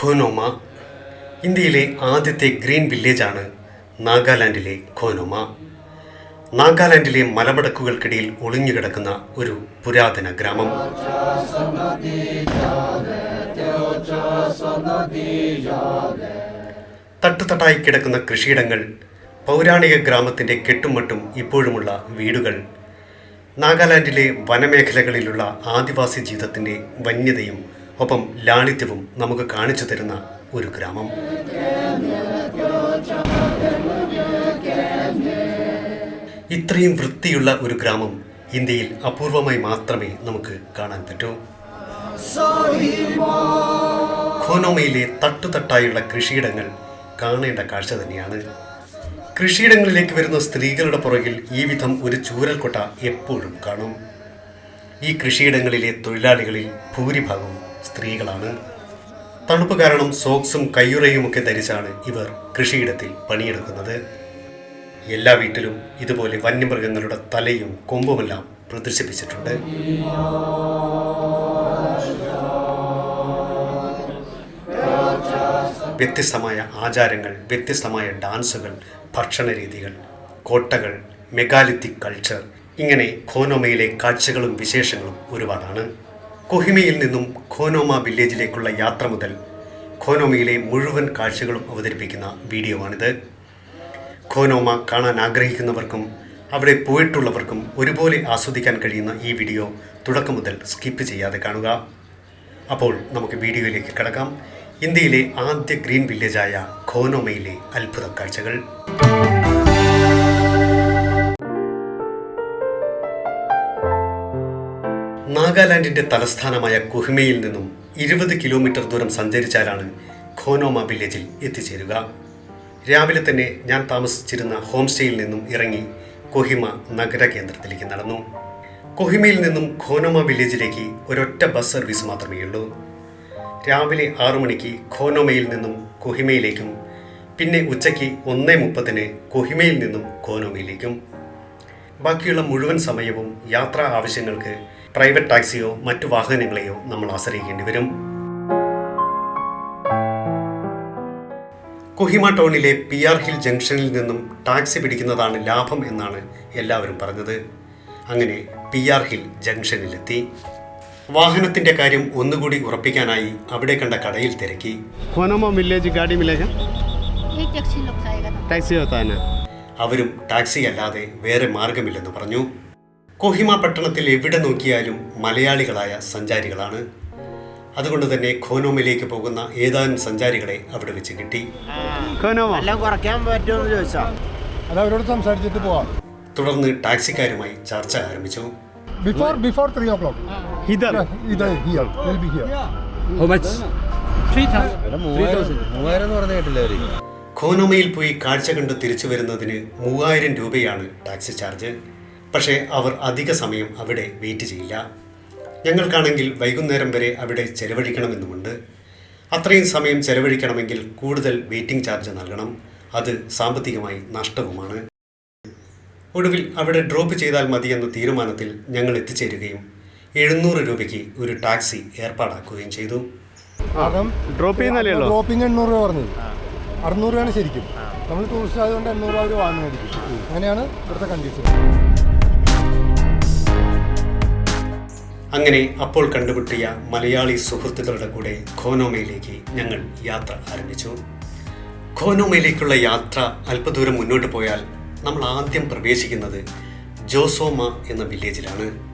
ഖോനോമ ഇന്ത്യയിലെ ആദ്യത്തെ ഗ്രീൻ വില്ലേജാണ് നാഗാലാൻഡിലെ ഖോനോമ. നാഗാലാൻഡിലെ മലമടക്കുകൾക്കിടയിൽ ഒളിഞ്ഞുകിടക്കുന്ന ഒരു പുരാതന ഗ്രാമം. തട്ടുതട്ടായി കിടക്കുന്ന കൃഷിയിടങ്ങൾ പൗരാണിക ഗ്രാമത്തിന്റെ കെട്ടുമട്ടും ഇപ്പോഴുമുള്ള വീടുകൾ നാഗാലാൻഡിലെ വനമേഖലകളിലുള്ള ആദിവാസി ജീവിതത്തിന്റെ വന്യതയും ഒപ്പം ലാളിത്യവും നമുക്ക് കാണിച്ചു തരുന്ന ഒരു ഗ്രാമം. ഇത്രയും വൃത്തിയുള്ള ഒരു ഗ്രാമം ഇന്ത്യയിൽ അപൂർവമായി മാത്രമേ നമുക്ക് കാണാൻ പറ്റൂ. ഖോനോമയിലെ തട്ടുതട്ടായുള്ള കൃഷിയിടങ്ങൾ കാണേണ്ട കാഴ്ച തന്നെയാണ്. കൃഷിയിടങ്ങളിലേക്ക് വരുന്ന സ്ത്രീകളുടെ പുറകിൽ ഈ വിധം ഒരു ചൂരൽക്കൊട്ട എപ്പോഴും കാണും. ഈ കൃഷിയിടങ്ങളിലെ തൊഴിലാളികളിൽ ഭൂരിഭാഗവും സ്ത്രീകളാണ്. തണുപ്പ് കാരണം സോക്സും കയ്യുറയുമൊക്കെ ധരിച്ചാണ് ഇവർ കൃഷിയിടത്തിൽ പണിയെടുക്കുന്നത്. എല്ലാ വീട്ടിലും ഇതുപോലെ വന്യമൃഗങ്ങളുടെ തലയും കൊമ്പുമെല്ലാം പ്രദർശിപ്പിച്ചിട്ടുണ്ട്. വ്യത്യസ്തമായ ആചാരങ്ങൾ വ്യത്യസ്തമായ ഡാൻസുകൾ ഭക്ഷണ രീതികൾ കോട്ടകൾ മെഗാലിത്തിക് കൾച്ചർ. ഇങ്ങനെ ഖോനോമയിലെ കാഴ്ചകളും വിശേഷങ്ങളും ഒരുപാടാണ്. കൊഹിമയിൽ നിന്നും ഖോനോമ വില്ലേജിലേക്കുള്ള യാത്ര മുതൽ ഖോനോമയിലെ മുഴുവൻ കാഴ്ചകളും അവതരിപ്പിക്കുന്ന വീഡിയോ ആണിത് ഖോനോമ കാണാൻ ആഗ്രഹിക്കുന്നവർക്കും അവിടെ പോയിട്ടുള്ളവർക്കും ഒരുപോലെ ആസ്വദിക്കാൻ കഴിയുന്ന ഈ വീഡിയോ തുടക്കം മുതൽ സ്കിപ്പ് ചെയ്യാതെ കാണുക. അപ്പോൾ നമുക്ക് വീഡിയോയിലേക്ക് കിടക്കാം. ഇന്ത്യയിലെ ആദ്യ ഗ്രീൻ വില്ലേജായ ഖോനോമയിലെ അത്ഭുത കാഴ്ചകൾ. നാഗാലാൻഡിന്റെ തലസ്ഥാനമായ കുഹിമയിൽ നിന്നും ഇരുപത് കിലോമീറ്റർ ദൂരം സഞ്ചരിച്ചാലാണ് ഖോനോമ വില്ലേജിൽ എത്തിച്ചേരുക. രാവിലെ തന്നെ ഞാൻ താമസിച്ചിരുന്ന ഹോം സ്റ്റേയിൽ നിന്നും ഇറങ്ങി കൊഹിമ നഗര കേന്ദ്രത്തിലേക്ക് നടന്നു. കൊഹിമയിൽ നിന്നും ഖോനോമ വില്ലേജിലേക്ക് ഒരൊറ്റ ബസ് സർവീസ് മാത്രമേ ഉള്ളൂ രാവിലെ ആറു മണിക്ക് ഖോനോമയിൽ നിന്നും കൊഹിമയിലേക്കും പിന്നെ ഉച്ചയ്ക്ക് ഒന്നേ മുപ്പതിന് കൊഹിമയിൽ നിന്നും ഖോനോമയിലേക്കും. ബാക്കിയുള്ള മുഴുവൻ സമയവും യാത്രാ ആവശ്യങ്ങൾക്ക് പ്രൈവറ്റ് ടാക്സിയോ മറ്റു വാഹനങ്ങളെയോ നമ്മൾ ആശ്രയിക്കേണ്ടി വരും. കൊഹിമ ടൗണിലെ പി ആർ ഹിൽ ജംഗ്ഷനിൽ നിന്നും ടാക്സി പിടിക്കുന്നതാണ് ലാഭം എന്നാണ് എല്ലാവരും പറഞ്ഞത്. അങ്ങനെ പി ആർ ഹിൽ ജംഗ്ഷനിലെത്തി. വാഹനത്തിന്റെ കാര്യം ഒന്നുകൂടി ഉറപ്പിക്കാനായി അവിടെ കണ്ട കടയിൽ തിരക്കി. വില്ലേജ് ടാക്സി അവരും ടാക്സി അല്ലാതെ വേറെ മാർഗമില്ലെന്ന് പറഞ്ഞു. കൊഹിമ പട്ടണത്തിൽ എവിടെ നോക്കിയാലും മലയാളികളായ സഞ്ചാരികളാണ്. അതുകൊണ്ട് തന്നെ ഖോനോമയിലേക്ക് പോകുന്ന ഏതാനും സഞ്ചാരികളെ അവിടെ വെച്ച് കിട്ടി. തുടർന്ന് ടാക്സിക്കാരുമായി ചർച്ച ആരംഭിച്ചു. Before before three o'clock. Here. Either. Here. We'll be here. How much? Three എന്ന് പറഞ്ഞ കേട്ടില്ല അവർ? കോനുമയിൽ പോയി കാഴ്ച കണ്ട് തിരിച്ചു വരുന്നതിന് മൂവായിരം രൂപയാണ് ടാക്സി ചാർജ്. പക്ഷേ അവർ അധിക സമയം അവിടെ വെയിറ്റ് ചെയ്യില്ല. ഞങ്ങൾക്കാണെങ്കിൽ വൈകുന്നേരം വരെ അവിടെ ചെലവഴിക്കണമെന്നുമുണ്ട്. അത്രയും സമയം ചെലവഴിക്കണമെങ്കിൽ കൂടുതൽ വെയിറ്റിംഗ് ചാർജ് നൽകണം. അത് സാമ്പത്തികമായി നഷ്ടവുമാണ്. ഒടുവിൽ അവിടെ ഡ്രോപ്പ് ചെയ്താൽ മതിയെന്ന തീരുമാനത്തിൽ ഞങ്ങൾ എത്തിച്ചേരുകയും എഴുന്നൂറ് രൂപയ്ക്ക് ഒരു ടാക്സി ഏർപ്പാടാക്കുകയും ചെയ്തു. ഡ്രോപ്പ് ഡ്രോപ്പിംഗ് എണ്ണൂറ് രൂപ പറഞ്ഞത് അറുന്നൂറ് രൂപയാണ് ശരിക്കും. നമ്മൾ ടൂറിസ്റ്റ് ആയതുകൊണ്ട് എണ്ണൂറ് രൂപ അവർ വാങ്ങുമായിരിക്കും. അങ്ങനെയാണ് ഇവിടുത്തെ കണ്ടീഷൻ അങ്ങനെ അപ്പോൾ കണ്ടുപിട്ടിയ മലയാളി സുഹൃത്തുക്കളുടെ കൂടെ ഖോനോമയിലേക്ക് ഞങ്ങൾ യാത്ര ആരംഭിച്ചു. ഖോനോമയിലേക്കുള്ള യാത്ര അല്പദൂരം മുന്നോട്ട് പോയാൽ നമ്മൾ ആദ്യം പ്രവേശിക്കുന്നത് ജോസോമ എന്ന വില്ലേജിലാണ്.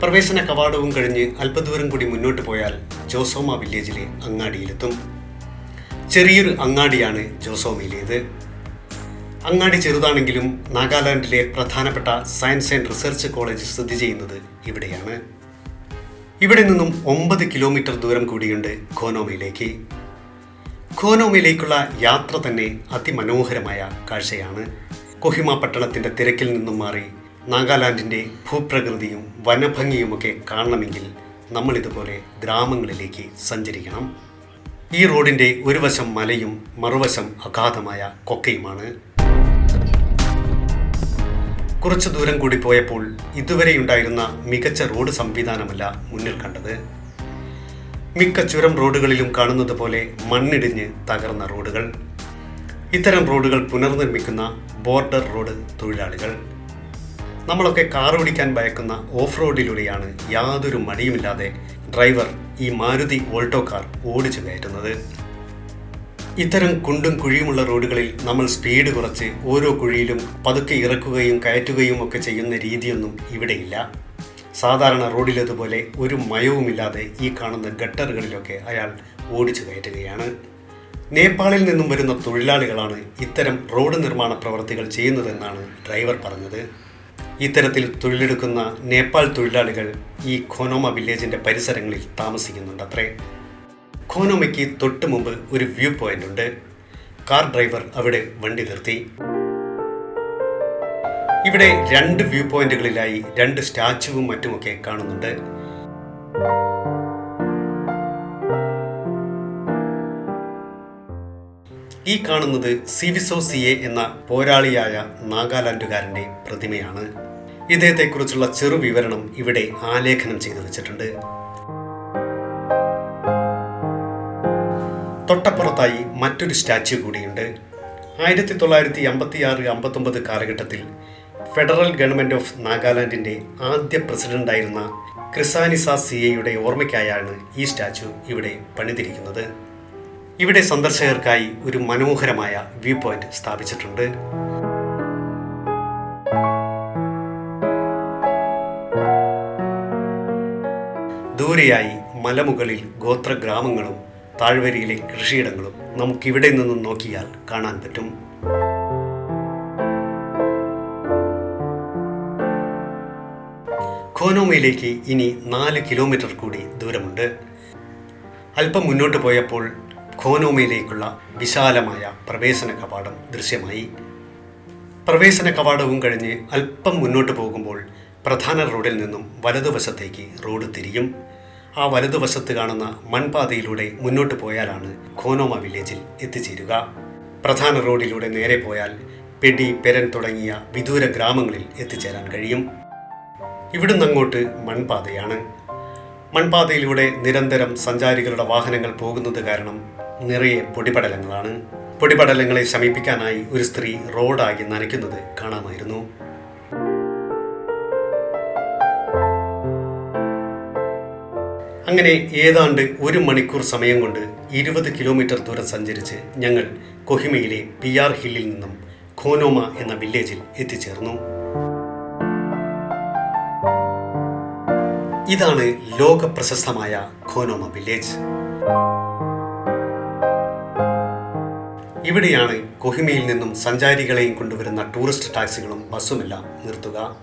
പ്രവേശന കവാടവും കഴിഞ്ഞ് അല്പദൂരം കൂടി മുന്നോട്ട് പോയാൽ ജോസോമ വില്ലേജിലെ അങ്ങാടിയിലെത്തും. ചെറിയൊരു അങ്ങാടിയാണ് ജോസോമയിലേത്. അങ്ങാടി ചെറുതാണെങ്കിലും നാഗാലാൻഡിലെ പ്രധാനപ്പെട്ട സയൻസ് ആൻഡ് റിസർച്ച് കോളേജ് സ്ഥിതി ചെയ്യുന്നത് ഇവിടെയാണ്. ഇവിടെ നിന്നും ഒമ്പത് കിലോമീറ്റർ ദൂരം കൂടിയുണ്ട് ഖോനോമയിലേക്ക്. ഖോനോമയിലേക്കുള്ള യാത്ര തന്നെ അതിമനോഹരമായ കാഴ്ചയാണ്. കൊഹിമ പട്ടണത്തിന്റെ തിരക്കിൽ നിന്നും മാറി നാഗാലാൻഡിന്റെ ഭൂപ്രകൃതിയും വനഭംഗിയുമൊക്കെ കാണണമെങ്കിൽ നമ്മൾ ഇതുപോലെ ഗ്രാമങ്ങളിലേക്ക് സഞ്ചരിക്കണം. ഈ റോഡിന്റെ ഒരു വശം മലയും മറുവശം അഗാധമായ കൊക്കയുമാണ്. കുറച്ചു ദൂരം കൂടി പോയപ്പോൾ ഇതുവരെ ഉണ്ടായിരുന്ന മികച്ച റോഡ് സംവിധാനമല്ല മുന്നിൽ കണ്ടത്. മിക്ക ചുരം റോഡുകളിലും കാണുന്നത് പോലെ മണ്ണിടിഞ്ഞ് തകർന്ന റോഡുകൾ. ഇത്തരം റോഡുകൾ പുനർനിർമ്മിക്കുന്ന ബോർഡർ റോഡ് തൊഴിലാളികൾ. നമ്മളൊക്കെ കാർ ഓടിക്കാൻ ഭയക്കുന്ന ഓഫ് റോഡിലൂടെയാണ് യാതൊരു മടിയുമില്ലാതെ ഡ്രൈവർ ഈ മാരുതി ഓൾട്ടോ കാർ ഓടിച്ചു കയറ്റുന്നത്. ഇത്തരം കുണ്ടും കുഴിയുമുള്ള റോഡുകളിൽ നമ്മൾ സ്പീഡ് കുറച്ച് ഓരോ കുഴിയിലും പതുക്കെ ഇറക്കുകയും കയറ്റുകയും ഒക്കെ ചെയ്യുന്ന രീതിയൊന്നും ഇവിടെയില്ല. സാധാരണ റോഡിലതുപോലെ ഒരു മയവുമില്ലാതെ ഈ കാണുന്ന ഗട്ടറുകളിലൊക്കെ അയാൾ ഓടിച്ചു കയറ്റുകയാണ്. നേപ്പാളിൽ നിന്നും വരുന്ന തൊഴിലാളികളാണ് ഇത്തരം റോഡ് നിർമ്മാണ പ്രവർത്തികൾ ചെയ്യുന്നതെന്നാണ് ഡ്രൈവർ പറഞ്ഞത്. ഇത്തരത്തിൽ തൊഴിലെടുക്കുന്ന നേപ്പാൾ തൊഴിലാളികൾ ഈ ഖോനോമ വില്ലേജിന്റെ പരിസരങ്ങളിൽ താമസിക്കുന്നുണ്ട് അത്രേ. ഖോനോമയ്ക്ക് തൊട്ട് മുമ്പ് ഒരു വ്യൂ പോയിന്റ് ഉണ്ട്. കാർ ഡ്രൈവർ അവിടെ വണ്ടി നിർത്തി. ഇവിടെ രണ്ട് വ്യൂ പോയിന്റുകളിലായി രണ്ട് സ്റ്റാച്ചുവും മറ്റുമൊക്കെ കാണുന്നുണ്ട്. ഈ കാണുന്നത് സിവിസോ സിയെ എന്ന പോരാളിയായ നാഗാലാൻഡുകാരന്റെ പ്രതിമയാണ്. ഇദ്ദേഹത്തെക്കുറിച്ചുള്ള ചെറു വിവരണം ഇവിടെ ആലേഖനം ചെയ്തു വെച്ചിട്ടുണ്ട്. തൊട്ടപ്പുറത്തായി മറ്റൊരു സ്റ്റാച്യു കൂടിയുണ്ട്. ആയിരത്തി തൊള്ളായിരത്തി അമ്പത്തി ആറ് അമ്പത്തൊമ്പത് കാലഘട്ടത്തിൽ ഫെഡറൽ ഗവൺമെന്റ് ഓഫ് നാഗാലാൻഡിന്റെ ആദ്യ പ്രസിഡന്റായിരുന്ന ക്രിസാനിസ സിയയുടെ ഓർമ്മയ്ക്കായാണ് ഈ സ്റ്റാച്യു ഇവിടെ പണിതിരിക്കുന്നത്. ഇവിടെ സന്ദർശകർക്കായി ഒരു മനോഹരമായ വ്യൂ പോയിന്റ് സ്ഥാപിച്ചിട്ടുണ്ട്. ദൂരെയായി മലമുകളിൽ ഗോത്രഗ്രാമങ്ങളും താഴ്വരയിലെ കൃഷിയിടങ്ങളും നമുക്കിവിടെ നിന്നും നോക്കിയാൽ കാണാൻ പറ്റും. ഖോനോമയിലേക്ക് ഇനി നാല് കിലോമീറ്റർ കൂടി ദൂരമുണ്ട്. അല്പം മുന്നോട്ട് പോയപ്പോൾ ഖോനോമയിലേക്കുള്ള വിശാലമായ പ്രവേശന കവാടം ദൃശ്യമായി. പ്രവേശന കവാടവും കഴിഞ്ഞ് അല്പം മുന്നോട്ട് പോകുമ്പോൾ പ്രധാന റോഡിൽ നിന്നും വലതുവശത്തേക്ക് റോഡ് തിരിയും. ആ വലതുവശത്ത് കാണുന്ന മൺപാതയിലൂടെ മുന്നോട്ട് പോയാലാണ് ഖോനോമ വില്ലേജിൽ എത്തിച്ചേരുക. പ്രധാന റോഡിലൂടെ നേരെ പോയാൽ പെടി പെരൻ തുടങ്ങിയ വിദൂര ഗ്രാമങ്ങളിൽ എത്തിച്ചേരാൻ കഴിയും. ഇവിടുന്ന് അങ്ങോട്ട് മൺപാതയാണ്. മൺപാതയിലൂടെ നിരന്തരം സഞ്ചാരികളുടെ വാഹനങ്ങൾ പോകുന്നത് കാരണം നിറയെ പൊടിപടലങ്ങളാണ്. പൊടിപടലങ്ങളെ ശമിപ്പിക്കാനായി ഒരു സ്ത്രീ റോഡാകി നനയ്ക്കുന്നത് കാണാമായിരുന്നു. അങ്ങനെ ഏതാണ്ട് ഒരു മണിക്കൂർ സമയം കൊണ്ട് ഇരുപത് കിലോമീറ്റർ ദൂരം സഞ്ചരിച്ച് ഞങ്ങൾ കൊഹിമയിലെ പി ആർ ഹില്ലിൽ നിന്നും ഖോനോമ എന്ന വില്ലേജിൽ എത്തിച്ചേർന്നു. ഇതാണ് ലോക പ്രശസ്തമായ ഖോനോമ വില്ലേജ്. ഇവിടെയാണ് കൊഹിമയിൽ നിന്നും സഞ്ചാരികളെയും കൊണ്ടുവരുന്ന ടൂറിസ്റ്റ് ടാക്സികളും ബസ്സുമെല്ലാം നിർത്തുക.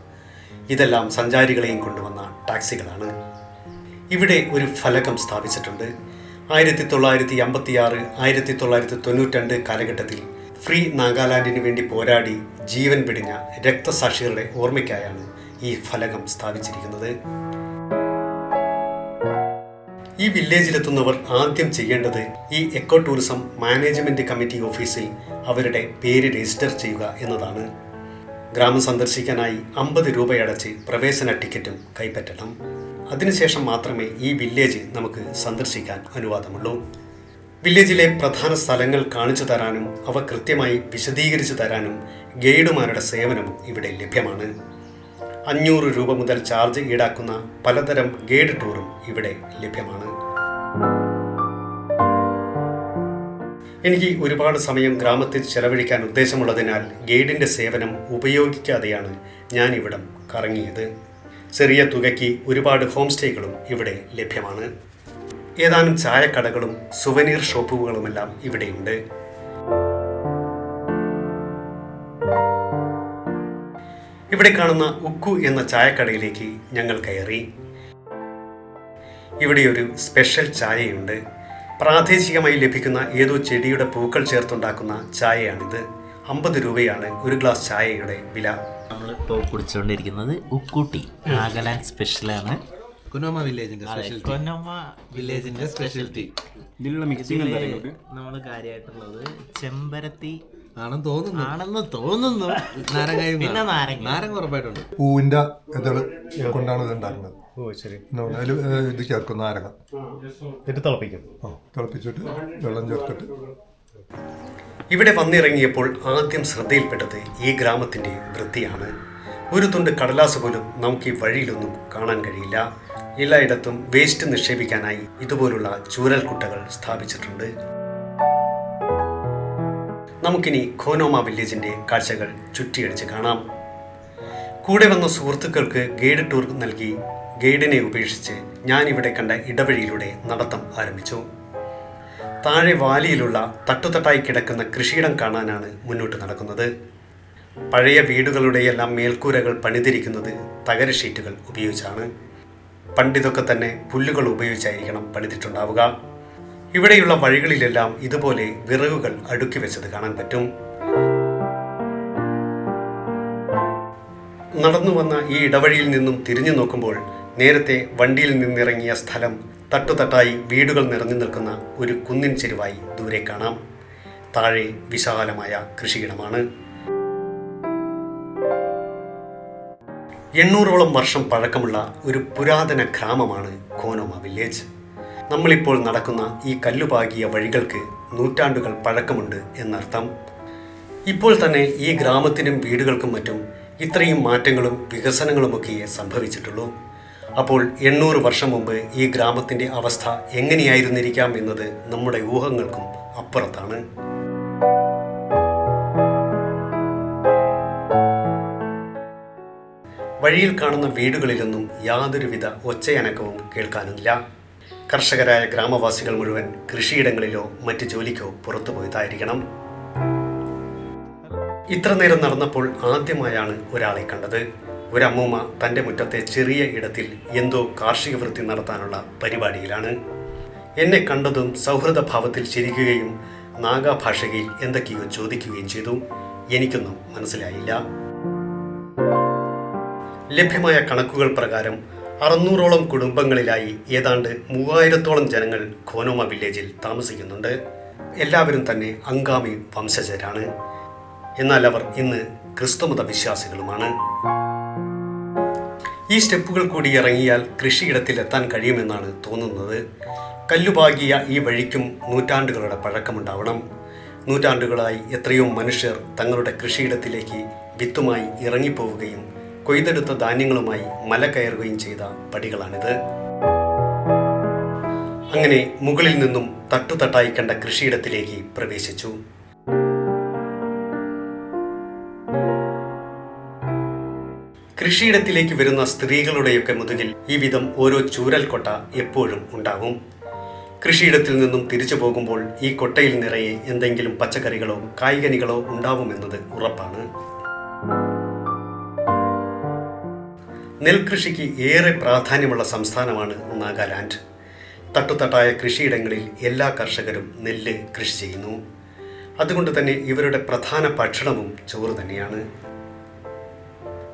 ഇതെല്ലാം സഞ്ചാരികളെയും കൊണ്ടുവന്ന ടാക്സികളാണ്. ഇവിടെ ഒരു ഫലകം സ്ഥാപിച്ചിട്ടുണ്ട്. ആയിരത്തി തൊള്ളായിരത്തി അമ്പത്തി ആറ് ആയിരത്തി തൊള്ളായിരത്തി തൊണ്ണൂറ്റി കാലഘട്ടത്തിൽ ഫ്രീ നാഗാലാൻഡിന് വേണ്ടി പോരാടി ജീവൻ വെടിഞ്ഞ രക്തസാക്ഷികളുടെ ഓർമ്മയ്ക്കായാണ് ഈ ഫലകം സ്ഥാപിച്ചിരിക്കുന്നത്. ഈ വില്ലേജിലെത്തുന്നവർ ആദ്യം ചെയ്യേണ്ടത് ഈ എക്കോ ടൂറിസം മാനേജ്മെന്റ് കമ്മിറ്റി ഓഫീസിൽ അവരുടെ പേര് രജിസ്റ്റർ ചെയ്യുക എന്നതാണ്. ഗ്രാമം സന്ദർശിക്കാനായി അമ്പത് രൂപയടച്ച് പ്രവേശന ടിക്കറ്റും കൈപ്പറ്റണം. അതിനുശേഷം മാത്രമേ ഈ വില്ലേജ് നമുക്ക് സന്ദർശിക്കാൻ അനുവാദമുള്ളൂ. വില്ലേജിലെ പ്രധാന സ്ഥലങ്ങൾ കാണിച്ചു തരാനും അവ കൃത്യമായി വിശദീകരിച്ചു തരാനും ഗൈഡുമാരുടെ സേവനവും ഇവിടെ ലഭ്യമാണ്. അഞ്ഞൂറ് രൂപ മുതൽ ചാർജ് ഈടാക്കുന്ന പലതരം ഗൈഡ് ടൂറും ഇവിടെ ലഭ്യമാണ്. എനിക്ക് ഒരുപാട് സമയം ഗ്രാമത്തിൽ ചെലവഴിക്കാൻ ഉദ്ദേശമുള്ളതിനാൽ ഗൈഡിന്റെ സേവനം ഉപയോഗിക്കാതെയാണ് ഞാൻ ഇവിടം കറങ്ങിയത്. ചെറിയ തുകയ്ക്ക് ഒരുപാട് ഹോം സ്റ്റേകളും ഇവിടെ ലഭ്യമാണ്. ഏതാനും ചായക്കടകളും സുവനീർ ഷോപ്പുകളുമെല്ലാം ഇവിടെയുണ്ട്. ഇവിടെ കാണുന്ന ഉക്കു എന്ന ചായക്കടയിലേക്ക് ഞങ്ങൾ കയറി. ഇവിടെ ഒരു സ്പെഷ്യൽ ചായയുണ്ട്. പ്രാദേശികമായി ലഭിക്കുന്ന ഏതോ ചെടിയുടെ പൂക്കൾ ചേർത്തുണ്ടാക്കുന്ന ചായയാണിത്. അമ്പത് രൂപയാണ് ഒരു ഗ്ലാസ് ചായയുടെ വില. നമ്മളിപ്പോൾ കുടിച്ചുകൊണ്ടിരിക്കുന്നത് ഉക്കൂട്ടി നാഗാലാൻഡ് സ്പെഷ്യലാണ് കുനോമ വില്ലേജിന്റെ സ്പെഷ്യൽ കൊനോമ വില്ലേജിന്റെ സ്പെഷ്യൽറ്റി ഇതിലുള്ള മിക്സിംഗ് നമ്മൾ കാര്യമായിട്ടുള്ളത് ചെമ്പരത്തി ആണെന്ന് തോന്നുന്നു. ആണെന്ന് തോന്നുന്നു. നാരങ്ങയും പിന്നെ നാരങ്ങ. നാരങ്ങ. ഉറപ്പായിട്ടുണ്ട്. പൂവിന്റെ ഇതൾ കൊണ്ടാണ് ഇത് ഉണ്ടാക്കുന്നത്? ഓ ശരി. അതിൽ ഇത് ചേർക്കും നാരങ്ങ. എന്നിട്ട് തിളപ്പിക്കും. ആ തിളപ്പിച്ചിട്ട് വെള്ളം ചേർത്തിട്ട്. ഇവിടെ വന്നിറങ്ങിയപ്പോൾ ആദ്യം ശ്രദ്ധയിൽപ്പെട്ടത് ഈ ഗ്രാമത്തിന്റെ വൃത്തിയാണ്. ഒരു തുണ്ട് കടലാസ് പോലും നമുക്ക് ഈ വഴിയിലൊന്നും കാണാൻ കഴിയില്ല. എല്ലായിടത്തും വേസ്റ്റ് നിക്ഷേപിക്കാനായി ഇതുപോലുള്ള ചൂരൽക്കുട്ടകൾ സ്ഥാപിച്ചിട്ടുണ്ട്. നമുക്കിനി ഖോനോമ വില്ലേജിന്റെ കാഴ്ചകൾ ചുറ്റിയടിച്ച് കാണാം. കൂടെ വന്ന സുഹൃത്തുക്കൾക്ക് ഗൈഡ് ടൂർ നൽകി ഗൈഡിനെ ഉപേക്ഷിച്ച് ഞാൻ ഇവിടെ കണ്ട ഇടവഴിയിലൂടെ നടത്തം ആരംഭിച്ചു. താഴെ വാലിയിലുള്ള തട്ടുതട്ടായി കിടക്കുന്ന കൃഷിയിടം കാണാനാണ് മുന്നോട്ട് നടക്കുന്നത്. പഴയ വീടുകളുടെയെല്ലാം മേൽക്കൂരകൾ പണിതിരിക്കുന്നത് തകര ഷീറ്റുകൾ ഉപയോഗിച്ചാണ്. പണ്ടിതൊക്കെ തന്നെ പുല്ലുകൾ ഉപയോഗിച്ചായിരിക്കണം പണിതിട്ടുണ്ടാവുക. ഇവിടെയുള്ള വഴികളിലെല്ലാം ഇതുപോലെ വിറകുകൾ അടുക്കി വെച്ചത് കാണാൻ പറ്റും. നടന്നു വന്ന ഈ ഇടവഴിയിൽ നിന്നും തിരിഞ്ഞു നോക്കുമ്പോൾ നേരത്തെ വണ്ടിയിൽ നിന്നിറങ്ങിയ സ്ഥലം തട്ടുതട്ടായി വീടുകൾ നിറഞ്ഞു നിൽക്കുന്ന ഒരു കുന്നിൻ ചെരുവായി ദൂരെ കാണാം. താഴെ വിശാലമായ കൃഷിയിടമാണ്. എണ്ണൂറോളം വർഷം പഴക്കമുള്ള ഒരു പുരാതന ഗ്രാമമാണ് കോനോമ വില്ലേജ്. നമ്മളിപ്പോൾ നടക്കുന്ന ഈ കല്ലുപാകിയ വഴികൾക്ക് നൂറ്റാണ്ടുകൾ പഴക്കമുണ്ട് എന്നർത്ഥം. ഇപ്പോൾ തന്നെ ഈ ഗ്രാമത്തിനും വീടുകൾക്കും മറ്റും ഇത്രയും മാറ്റങ്ങളും വികസനങ്ങളുമൊക്കെയേ സംഭവിച്ചിട്ടുള്ളൂ. അപ്പോൾ എണ്ണൂറ് വർഷം മുമ്പ് ഈ ഗ്രാമത്തിന്റെ അവസ്ഥ എങ്ങനെയായിരുന്നിരിക്കാം എന്നത് നമ്മുടെ ഊഹങ്ങൾക്കും അപ്പുറത്താണ്. വഴിയിൽ കാണുന്ന വീടുകളിലൊന്നും യാതൊരുവിധ ഒച്ചയനക്കവും കേൾക്കാനില്ല. കർഷകരായ ഗ്രാമവാസികൾ മുഴുവൻ കൃഷിയിടങ്ങളിലോ മറ്റ് ജോലിക്കോ പുറത്തു പോയതായിരിക്കണം. ഇത്ര നേരം നടന്നപ്പോൾ ആദ്യമായാണ് ഒരാളെ കണ്ടത്. ഒരമ്മൂമ്മ തന്റെ മുറ്റത്തെ ചെറിയ ഇടത്തിൽ എന്തോ കാർഷിക വൃത്തി നടത്താനുള്ള പരിപാടിയിലാണ്. എന്നെ കണ്ടതും സൗഹൃദ ഭാവത്തിൽ ചിരിക്കുകയും നാഗാ എന്തൊക്കെയോ ചോദിക്കുകയും ചെയ്തു. എനിക്കൊന്നും മനസ്സിലായില്ല. ലഭ്യമായ കണക്കുകൾ പ്രകാരം അറുന്നൂറോളം കുടുംബങ്ങളിലായി ഏതാണ്ട് മൂവായിരത്തോളം ജനങ്ങൾ ഖോനോമ വില്ലേജിൽ താമസിക്കുന്നുണ്ട്. എല്ലാവരും തന്നെ അങ്കാമി വംശജരാണ്. എന്നാൽ അവർ ഇന്ന് ക്രിസ്തുമത വിശ്വാസികളുമാണ്. ഈ സ്റ്റെപ്പുകൾ കൂടി ഇറങ്ങിയാൽ കൃഷിയിടത്തിൽ എത്താൻ കഴിയുമെന്നാണ് തോന്നുന്നത്. കല്ലുപാകിയ ഈ വഴിക്കും നൂറ്റാണ്ടുകളുടെ പഴക്കമുണ്ടാവണം. നൂറ്റാണ്ടുകളായി എത്രയോ മനുഷ്യർ തങ്ങളുടെ കൃഷിയിടത്തിലേക്ക് വിത്തുമായി ഇറങ്ങിപ്പോവുകയും കൊയ്തെടുത്ത ധാന്യങ്ങളുമായി മല കയറുകയും ചെയ്ത പടികളാണിത്. അങ്ങനെ മുകളിൽ നിന്നും തട്ടുതട്ടായി കണ്ട കൃഷിയിടത്തിലേക്ക് പ്രവേശിച്ചു. കൃഷിയിടത്തിലേക്ക് വരുന്ന സ്ത്രീകളുടെയൊക്കെ മുതുകിൽ ഈ വിധം ഓരോ ചൂരൽ കൊട്ട എപ്പോഴും ഉണ്ടാവും. കൃഷിയിടത്തിൽ നിന്നും തിരിച്ചു പോകുമ്പോൾ ഈ കൊട്ടയിൽ നിറയെ എന്തെങ്കിലും പച്ചക്കറികളോ കായ്കനികളോ ഉണ്ടാവുമെന്നത് ഉറപ്പാണ്. നെൽകൃഷിക്ക് ഏറെ പ്രാധാന്യമുള്ള സംസ്ഥാനമാണ് നാഗാലാൻഡ്. തട്ടുതട്ടായ കൃഷിയിടങ്ങളിൽ എല്ലാ കർഷകരും നെല്ല് കൃഷി ചെയ്യുന്നു. അതുകൊണ്ട് തന്നെ ഇവരുടെ പ്രധാന ഭക്ഷണവും ചോറ് തന്നെയാണ്.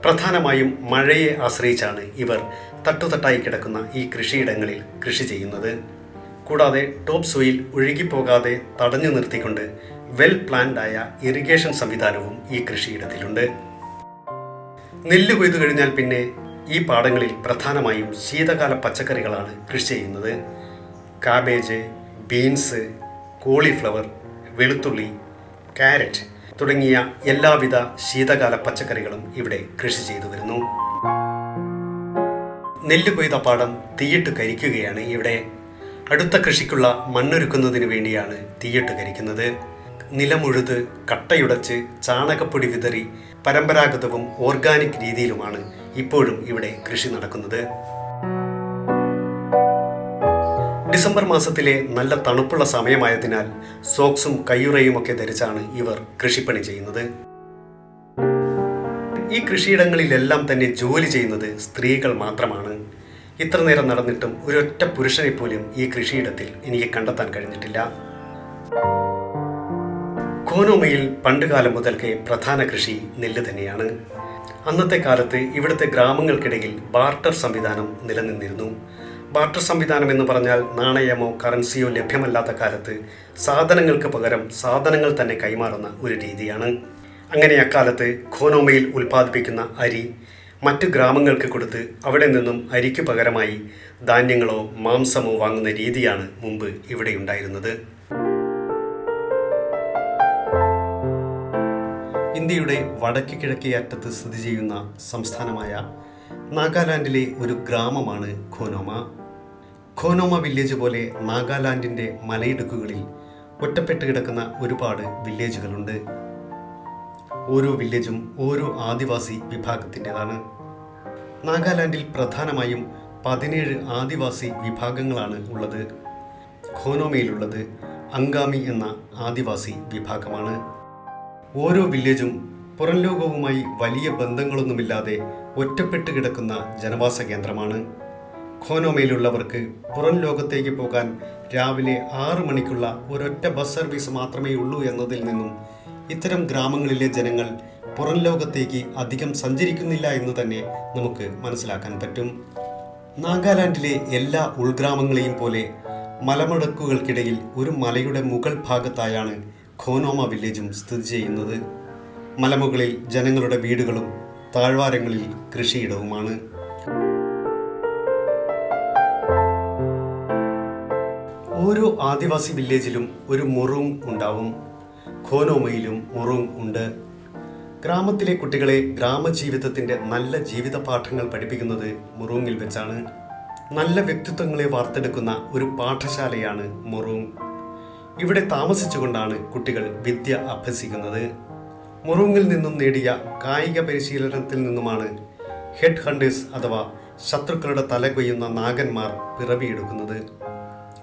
പ്രധാനമായും മഴയെ ആശ്രയിച്ചാണ് ഇവർ തട്ടുതട്ടായി കിടക്കുന്ന ഈ കൃഷിയിടങ്ങളിൽ കൃഷി ചെയ്യുന്നത്. കൂടാതെ ടോപ്പ് സോയിൽ ഒഴുകിപ്പോകാതെ തടഞ്ഞു നിർത്തിക്കൊണ്ട് വെൽ പ്ലാൻഡായ ഇറിഗേഷൻ സംവിധാനവും ഈ കൃഷിയിടത്തിലുണ്ട്. നെല്ല് കൊയ്തു കഴിഞ്ഞാൽ പിന്നെ ഈ പാടങ്ങളിൽ പ്രധാനമായും ശീതകാല പച്ചക്കറികളാണ് കൃഷി ചെയ്യുന്നത്. കാബേജ് ബീൻസ് കോളിഫ്ലവർ വെളുത്തുള്ളി കാരറ്റ് തുടങ്ങിയ എല്ലാവിധ ശീതകാല പച്ചക്കറികളും ഇവിടെ കൃഷി ചെയ്തു വരുന്നു. നെല്ല് കൊയ്ത പാടം തീയിട്ട് കരിക്കുകയാണ് ഇവിടെ. അടുത്ത കൃഷിക്കുള്ള മണ്ണൊരുക്കുന്നതിന് വേണ്ടിയാണ് തീയിട്ട് കരിക്കുന്നത്. നിലമുഴുത് കട്ടയുടച്ച് ചാണകപ്പൊടി വിതറി പരമ്പരാഗതവും ഓർഗാനിക് രീതിയിലുമാണ് ഇപ്പോഴും ഇവിടെ കൃഷി നടക്കുന്നത്. ഡിസംബർ മാസത്തിലെ നല്ല തണുപ്പുള്ള സമയമായതിനാൽ സോക്സും കയ്യുറയും ഒക്കെ ധരിച്ചാണ് ഇവർ കൃഷിപ്പണി ചെയ്യുന്നത്. ഈ കൃഷിയിടങ്ങളിലെല്ലാം തന്നെ ജോലി ചെയ്യുന്നത് സ്ത്രീകൾ മാത്രമാണ്. ഇത്ര നേരം നടന്നിട്ടും ഒരൊറ്റ പുരുഷനെ പോലും ഈ കൃഷിയിടത്തിൽ എനിക്ക് കണ്ടെത്താൻ കഴിഞ്ഞിട്ടില്ല. കോനോമയിൽ പണ്ടുകാലം മുതൽക്കേ പ്രധാന കൃഷി നെല്ല് തന്നെയാണ്. അന്നത്തെ കാലത്ത് ഇവിടുത്തെ ഗ്രാമങ്ങൾക്കിടയിൽ ബാർട്ടർ സംവിധാനം നിലനിന്നിരുന്നു. ബാർട്ടർ സംവിധാനം എന്ന് പറഞ്ഞാൽ നാണയമോ കറൻസിയോ ലഭ്യമല്ലാത്ത കാലത്ത് സാധനങ്ങൾക്ക് പകരം സാധനങ്ങൾ തന്നെ കൈമാറുന്ന ഒരു രീതിയാണ്. അങ്ങനെ അക്കാലത്ത് ഖോനോമയിൽ ഉൽപ്പാദിപ്പിക്കുന്ന അരി മറ്റു ഗ്രാമങ്ങൾക്ക് കൊടുത്ത് അവിടെ നിന്നും അരിക്ക് പകരമായി ധാന്യങ്ങളോ മാംസമോ വാങ്ങുന്ന രീതിയാണ് മുമ്പ് ഇവിടെ ഉണ്ടായിരുന്നത്. ഇന്ത്യയുടെ വടക്ക് കിഴക്കേ അറ്റത്ത് സ്ഥിതി ചെയ്യുന്ന സംസ്ഥാനമായ നാഗാലാൻഡിലെ ഒരു ഗ്രാമമാണ് ഖോനോമ. ഖോനോമ വില്ലേജ് പോലെ നാഗാലാൻഡിന്റെ മലയിടുക്കുകളിൽ ഒറ്റപ്പെട്ട് കിടക്കുന്ന ഒരുപാട് വില്ലേജുകളുണ്ട്. ഓരോ വില്ലേജും ഓരോ ആദിവാസി വിഭാഗത്തിന്റെതാണ്. നാഗാലാൻഡിൽ പ്രധാനമായും പതിനേഴ് ആദിവാസി വിഭാഗങ്ങളാണ് ഉള്ളത്. ഖോനോമയിലുള്ളത് അങ്കാമി എന്ന ആദിവാസി വിഭാഗമാണ്. ഓരോ വില്ലേജും പുറം ലോകവുമായി വലിയ ബന്ധങ്ങളൊന്നുമില്ലാതെ ഒറ്റപ്പെട്ട് കിടക്കുന്ന ജനവാസ കേന്ദ്രമാണ്. ഖോനോമയിലുള്ളവർക്ക് പുറം ലോകത്തേക്ക് പോകാൻ രാവിലെ ആറ് മണിക്കുള്ള ഒരൊറ്റ ബസ് സർവീസ് മാത്രമേ ഉള്ളൂ എന്നതിൽ നിന്നും ഇത്തരം ഗ്രാമങ്ങളിലെ ജനങ്ങൾ പുറം ലോകത്തേക്ക് അധികം സഞ്ചരിക്കുന്നില്ല എന്ന് തന്നെ നമുക്ക് മനസ്സിലാക്കാൻ പറ്റും. നാഗാലാൻഡിലെ എല്ലാ ഉൾഗ്രാമങ്ങളെയും പോലെ മലമടക്കുകൾക്കിടയിൽ ഒരു മലയുടെ മുകൾ ഭാഗത്തായാണ് ഖോനോമ വില്ലേജും സ്ഥിതി ചെയ്യുന്നത് മലമുകളിൽ ജനങ്ങളുടെ വീടുകളും താഴ്വാരങ്ങളിൽ കൃഷിയിടവുമാണ്. ഓരോ ആദിവാസി വില്ലേജിലും ഒരു മുറും ഉണ്ടാവും. ഖോനോമയിലും മുറും ഉണ്ട്. ഗ്രാമത്തിലെ കുട്ടികളെ ഗ്രാമജീവിതത്തിന്റെ നല്ല ജീവിത പാഠങ്ങൾ പഠിപ്പിക്കുന്നത് മുറൂങ്ങിൽ വെച്ചാണ്. നല്ല വ്യക്തിത്വങ്ങളെ വാർത്തെടുക്കുന്ന ഒരു പാഠശാലയാണ് മുറുങ് ഇവിടെ താമസിച്ചുകൊണ്ടാണ് കുട്ടികൾ വിദ്യ അഭ്യസിക്കുന്നത്. മുറുങ്ങിൽ നിന്നും നേടിയ കായിക പരിശീലനത്തിൽ നിന്നുമാണ് ഹെഡ് ഹണ്ടേഴ്സ് അഥവാ ശത്രുക്കളുടെ തല കൊയ്യുന്ന നാഗന്മാർ പിറവിയെടുക്കുന്നത്.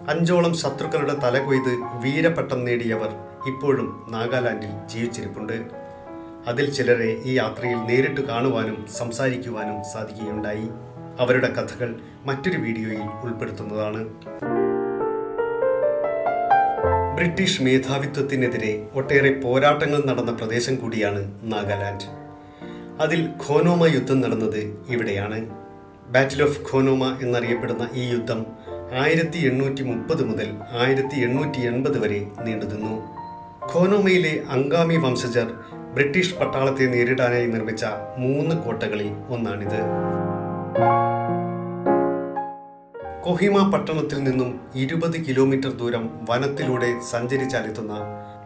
അഞ്ചോളം ശത്രുക്കളുടെ തല കൊയ്ത് വീരപട്ടം നേടിയവർ ഇപ്പോഴും നാഗാലാൻഡിൽ ജീവിച്ചിരിപ്പുണ്ട്. അതിൽ ചിലരെ ഈ യാത്രയിൽ നേരിട്ട് കാണുവാനും സംസാരിക്കുവാനും സാധിക്കുകയുണ്ടായി. അവരുടെ കഥകൾ മറ്റൊരു വീഡിയോയിൽ ഉൾപ്പെടുത്തുന്നതാണ്. ബ്രിട്ടീഷ് മേധാവിത്വത്തിനെതിരെ ഒട്ടേറെ പോരാട്ടങ്ങൾ നടന്ന പ്രദേശം കൂടിയാണ് നാഗാലാൻഡ്. അതിൽ ഖോനോമ യുദ്ധം നടന്നത് ഇവിടെയാണ്. ബാറ്റിൽ ഓഫ് ഖോനോമ എന്നറിയപ്പെടുന്ന ഈ യുദ്ധം ആയിരത്തി എണ്ണൂറ്റി മുപ്പത് മുതൽ ആയിരത്തി എണ്ണൂറ്റി എൺപത് വരെ നീണ്ടുനിന്നു ഖോനോമയിലെ അങ്കാമി വംശജർ ബ്രിട്ടീഷ് പട്ടാളത്തെ നേരിടാനായി നിർമ്മിച്ച മൂന്ന് കോട്ടകളിൽ ഒന്നാണിത്. കൊഹിമ പട്ടണത്തിൽ നിന്നും ഇരുപത് കിലോമീറ്റർ ദൂരം വനത്തിലൂടെ സഞ്ചരിച്ചാലെത്തുന്ന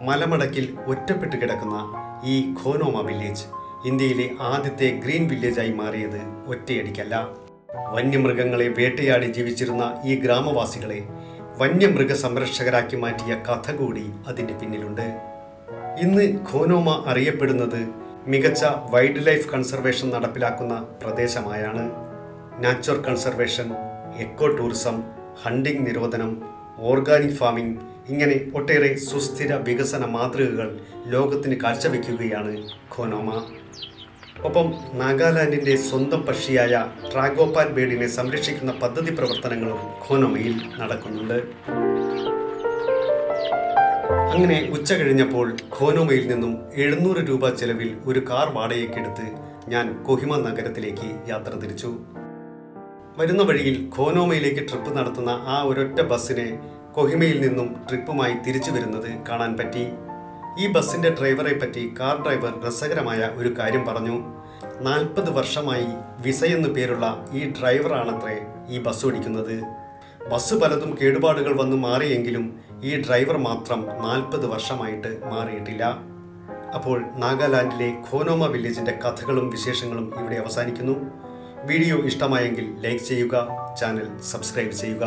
മലമടക്കിൽ ഒറ്റപ്പെട്ട് കിടക്കുന്ന ഈ ഖോനോമ വില്ലേജ് ഇന്ത്യയിലെ ആദ്യത്തെ ഗ്രീൻ വില്ലേജായി മാറിയത് ഒറ്റയടിക്കല്ല. വന്യമൃഗങ്ങളെ വേട്ടയാടി ജീവിച്ചിരുന്ന ഈ ഗ്രാമവാസികളെ വന്യമൃഗ സംരക്ഷകരാക്കി മാറ്റിയ കഥ കൂടി അതിന്റെ പിന്നിലുണ്ട്. ഇന്ന് ഖോനോമ അറിയപ്പെടുന്നത് മികച്ച വൈൽഡ് ലൈഫ് കൺസർവേഷൻ നടപ്പിലാക്കുന്ന പ്രദേശമായാണ്. Natural conservation eco tourism hunting നിരോധനം ഓർഗാനിക് ഫാമിംഗ് ഇങ്ങനെ ഒട്ടേറെ സുസ്ഥിര വികസന മാതൃകകൾ ലോകത്തിന് കാഴ്ചവെക്കുകയാണ് ഖോനോമ. ഒപ്പം നാഗാലാൻഡിന്റെ സ്വന്തം പക്ഷിയായ ട്രാഗോപാൻ ബേഡിനെ സംരക്ഷിക്കുന്ന പദ്ധതി പ്രവർത്തനങ്ങളും ഖോനോമയിൽ നടക്കുന്നുണ്ട്. അങ്ങനെ ഉച്ച കഴിഞ്ഞപ്പോൾ ഖോനോമയിൽ നിന്നും എഴുന്നൂറ് രൂപ ചെലവിൽ ഒരു കാർ വാടകയ്ക്കെടുത്ത് ഞാൻ കൊഹിമ നഗരത്തിലേക്ക് യാത്ര തിരിച്ചു. വരുന്ന വഴിയിൽ ഖോനോമയിലേക്ക് ട്രിപ്പ് നടത്തുന്ന ആ ഒരൊറ്റ ബസ്സിനെ കൊഹിമയിൽ നിന്നും ട്രിപ്പുമായി തിരിച്ചു വരുന്നത് കാണാൻ പറ്റി. ഈ ബസ്സിന്റെ ഡ്രൈവറെ പറ്റി കാർ ഡ്രൈവർ രസകരമായ ഒരു കാര്യം പറഞ്ഞു. നാൽപ്പത് വർഷമായി വിസ എന്നു പേരുള്ള ഈ ഡ്രൈവറാണത്രേ ഈ ബസ് ഓടിക്കുന്നത്. ബസ് പലതും കേടുപാടുകൾ വന്നു മാറിയെങ്കിലും ഈ ഡ്രൈവർ മാത്രം നാൽപ്പത് വർഷമായിട്ട് മാറിയിട്ടില്ല. അപ്പോൾ നാഗാലാൻഡിലെ ഖോനോമ വില്ലേജിന്റെ കഥകളും വിശേഷങ്ങളും ഇവിടെ അവസാനിക്കുന്നു. വീഡിയോ ഇഷ്ടമായെങ്കിൽ ലൈക്ക് ചെയ്യുക ചാനൽ സബ്സ്ക്രൈബ് ചെയ്യുക.